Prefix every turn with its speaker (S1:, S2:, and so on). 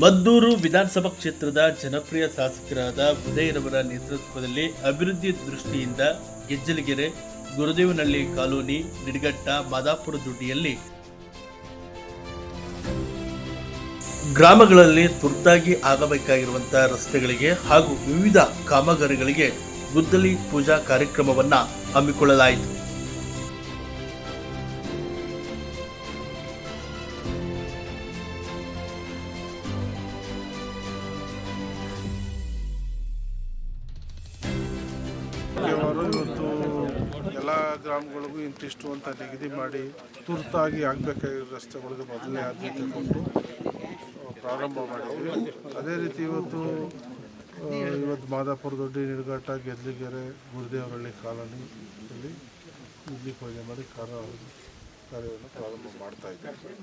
S1: ಮದ್ದೂರು ವಿಧಾನಸಭಾ ಕ್ಷೇತ್ರದ ಜನಪ್ರಿಯ ಶಾಸಕರಾದ ಉದಯರವರ ನೇತೃತ್ವದಲ್ಲಿ ಅಭಿವೃದ್ಧಿ ದೃಷ್ಟಿಯಿಂದ ಗೆಜ್ಜಲಗೆರೆ, ಗುರುದೇವನಹಳ್ಳಿ ಕಾಲೋನಿ, ನಿಡಗಟ್ಟ, ಮಾದಾಪುರ ದುಡ್ಡಿಯಲ್ಲಿ ಗ್ರಾಮಗಳಲ್ಲಿ ತುರ್ತಾಗಿ ಆಗಬೇಕಾಗಿರುವಂತಹ ರಸ್ತೆಗಳಿಗೆ ಹಾಗೂ ವಿವಿಧ ಕಾಮಗಾರಿಗಳಿಗೆ ಗುದ್ದಲಿ ಪೂಜಾ ಕಾರ್ಯಕ್ರಮವನ್ನ ಹಮ್ಮಿಕೊಳ್ಳಲಾಯಿತು.
S2: ಅವರು ಇವತ್ತು ಎಲ್ಲ ಗ್ರಾಮಗಳಿಗೂ ಇಂತಿಷ್ಟು ಅಂತ ನಿಗದಿ ಮಾಡಿ ತುರ್ತಾಗಿ ಆಗಬೇಕಾಗಿರೋ ರಸ್ತೆಗಳಿಗೆ ಮೊದಲನೇ ಆದ್ಯತೆ ಕೊಟ್ಟು ಪ್ರಾರಂಭ ಮಾಡಿದ್ವಿ. ಅದೇ ರೀತಿ ಇವತ್ತು ಇವತ್ತು ಮಾದಾಪುರ ದೊಡ್ಡಿ ನಿಡಘಟ್ಟ ಗೆದ್ಲಿಗೆರೆ ಗುರುದೇವರಳ್ಳಿ ಕಾಲೋನಿ ಇಲ್ಲಿ ಇಡ್ಲಿ ಪೂಜೆ ಮಾಡಿ ಕಾರ್ಯ ಕಾರ್ಯವನ್ನು ಪ್ರಾರಂಭ ಮಾಡ್ತಾ ಇದ್ದೀವಿ.